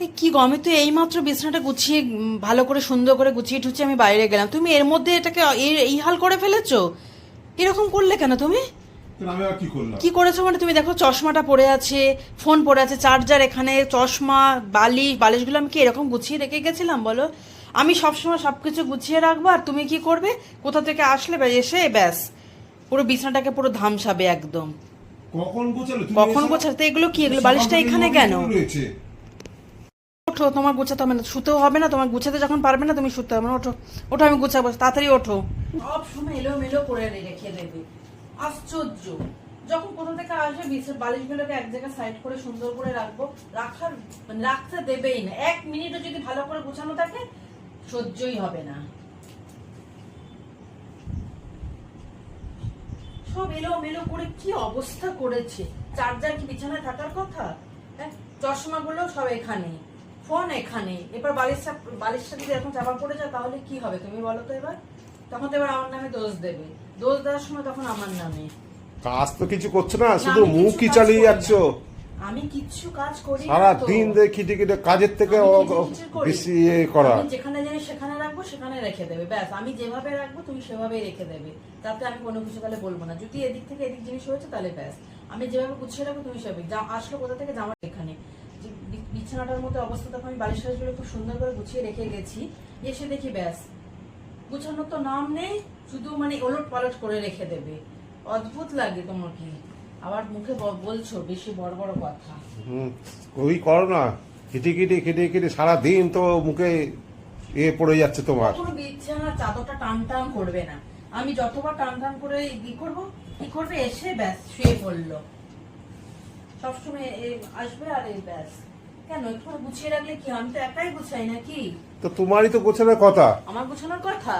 এই কি গো আমি তো এইমাত্র বিছানাটা গুছিয়ে ভালো করে সুন্দর করে গুছিয়ে ঠুছিয়ে আমি বাইরে গেলাম। তুমি এর মধ্যে এটাকে এই- হাল করে ফেলেছো? এরকম করলে কেন তুমি? কি করেছ মানে তুমি দেখো চশমাটা পড়ে আছে ফোন পড়ে আছে চার্জার এখানে চশমা বালিশ বালিশগুলো আমি কি এরকম গুছিয়ে রেখে গেছিলাম বলো? আমি সবসময় সবকিছু গুছিয়ে রাখব আর তুমি কি করবে? কোথা থেকে আসলে এসে ব্যাস পুরো বিছানাটাকে পুরো ধামসাবে একদম। কখন গোছালো? কখন গোছাতে এগুলো কি? এগুলো বালিশটা এখানে কেন? ওঠো তোমার গুছাতে হবে না। শুতেও হবে না, তোমার গুছাতে যখন পারবে না, তুমি শুতে হবে না। ওঠো ওঠো, আমি গুছাবো, তাড়াতাড়ি ওঠো। সব সময় এলো মেলো করে রেখে দেবে। আশ্চর্য। যখন কোথা থেকে আসবে বালিশগুলোকে এক জায়গায় সাইড করে সুন্দর করে রাখব। রাখার মানে রাখতে দেবেই না। এক মিনিটও যদি ভালো করে গুছানো থাকে, সহ্যই হবে না। সব এলো মেলো করে কি অবস্থা করেছে? চার্জার কি বিছানায় থাকার কথা? হ্যাঁ চশমা গুলো সব এখানে। ফোন এখানে। এবার বালিশটা বালিশটা যদি এরকম চাপা পড়ে যায় তাহলে কি হবে তুমি বলো তো এবার? তখন তো এবার আমার নামে দোষ দেবে। দোষ দেওয়ার সময় তখন আমার নামে। কাজ তো কিছু করছ না শুধু মুখই কিছু চালিয়ে যাচ্ছ? আমি কিচ্ছু কাজ করি সারা দিন ধরে খিটে খিটে কাজের থেকে। বেশি ইয়ে করা। যেখানে জানি সেখানে রাখব সেখানে রেখে দেবে। ব্যাস আমি যেভাবে রাখব তুমি সেভাবেই রেখে দেবে। তাতে আমি কোনো কিছু তাহলে বলব না। যদি এদিক থেকে এদিক জিনিস হয়েছে তাহলে ব্যাস। আমি যেভাবে গুছিয়ে রাখব তুমি সেভাবে আসলো কোথা থেকে জামা এখানে বিছানাটার মতো অবস্থা তখন আমি বালিশ টালিশগুলো খুব সুন্দর করে গুছিয়ে রেখে গেছি। এসে দেখি ব্যাস। গুছানোর তো নাম নেই শুধু মানে ওলট পালট করে রেখে দেবে। অদ্ভুত লাগে তোমাকে। আবার মুখে বলছো বেশি বড় বড় কথা। হুম, ওই করো না। খিটে খিটে খিটে খিটে সারা দিন তো মুখে এ পড়ে যাচ্ছে তোমার। কখনো বিছানার চাদরটা টান টান করবে না। আমি যতবার টান টান করে ই করব কি করবে এসে ব্যাস শুয়ে পড়ল। সবসময় আসবে আর এই ব্যাস। কেন? একটু গুছিয়ে রাখলে কি? আমি তো একাই গুছাই নাকি? তো তোমারই তো গোছানোর কথা। আমার গোছানোর কথা?